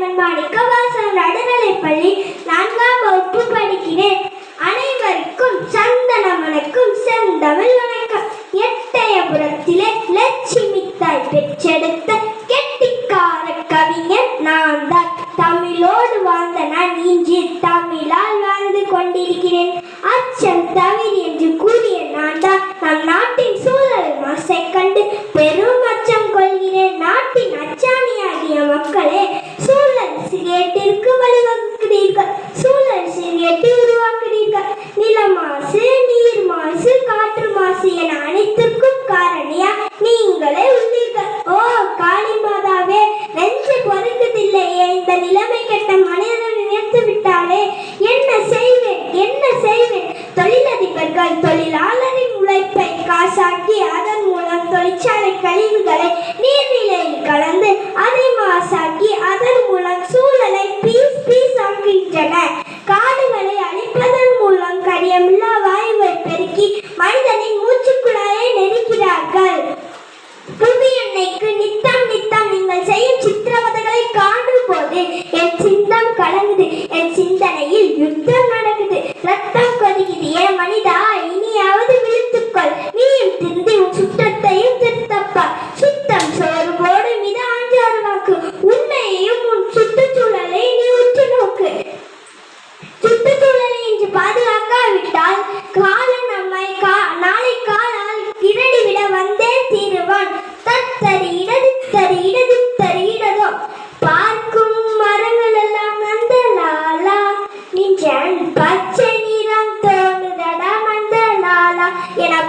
மாணிக்க நான்காம் வகுப்பு படிக்கிறேன். அனைவருக்கும் செந்தமிழ் வணக்கம். எட்டயபுரத்திலே லட்சுமி தாய் பெற்றெடுத்த கெட்டிக்கார நான் தான் தமிழோடு வாழ்ந்த நான் இன்று தமிழால் வாழ்ந்து கொண்டிருக்கிறேன். அச்சம் தவிர என்று கூறிய நான் தான் நம் நாட்டின் சூழல் மாசை கண்டு பெரும் அச்சம் கொள்கிறேன். நாட்டின் அச்சாணியாகிய மக்களே கேட்டிற்கு வழிவகுக்கிறீர்கள். சூழல் சிறியேட்டை உருவாக்குறீர்கள் நில மாசு நீர் மாசு காற்று மாசு என அனைத்திற்கும் காரணியா நீங்களே உள்ளீர்கள். ஓ காளி மாதாவே நெஞ்சு பொறுக்குதில்லையே இந்த நிலைமை கெட்ட மனிதர்கள் நினைத்து விட்டாலே என்ன செய்வேன்? என்ன செய்வேன்? தொழிலதிபர்கள் தொழிலாளர்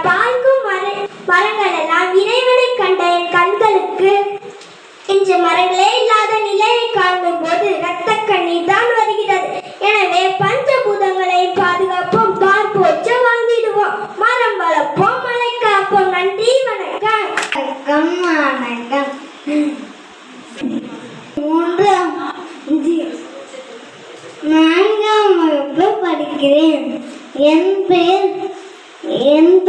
பார்க்கும் மர மரங்கள் எல்லாம் இறைவனை கண்ட என் கண்களுக்கு இன்று மரங்களே இல்லாத நிலையை காணும் போது ரத்த கண்ணீர் தான் வருகிறது. எனவே பஞ்சபூதங்களை பாதுகாப்போம் பார்ப்போச்ச வாழ்ந்திடுவோம். மரம் வளர்ப்போம் மழை காப்போம். நன்றி வணக்கம். வணக்கம் வணக்கம். மூன்றாம் நான்காம் வகுப்பு படிக்கிறேன். என் பெயர்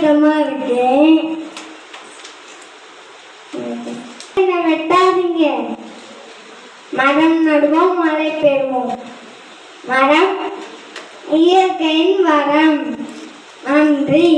ஆயுதமாக விட்டு என்னை வெட்டாதீங்க. மரம் நடுவோம் மழை பெறுவோம் மரம் இயற்கையின் வரம். நன்றி.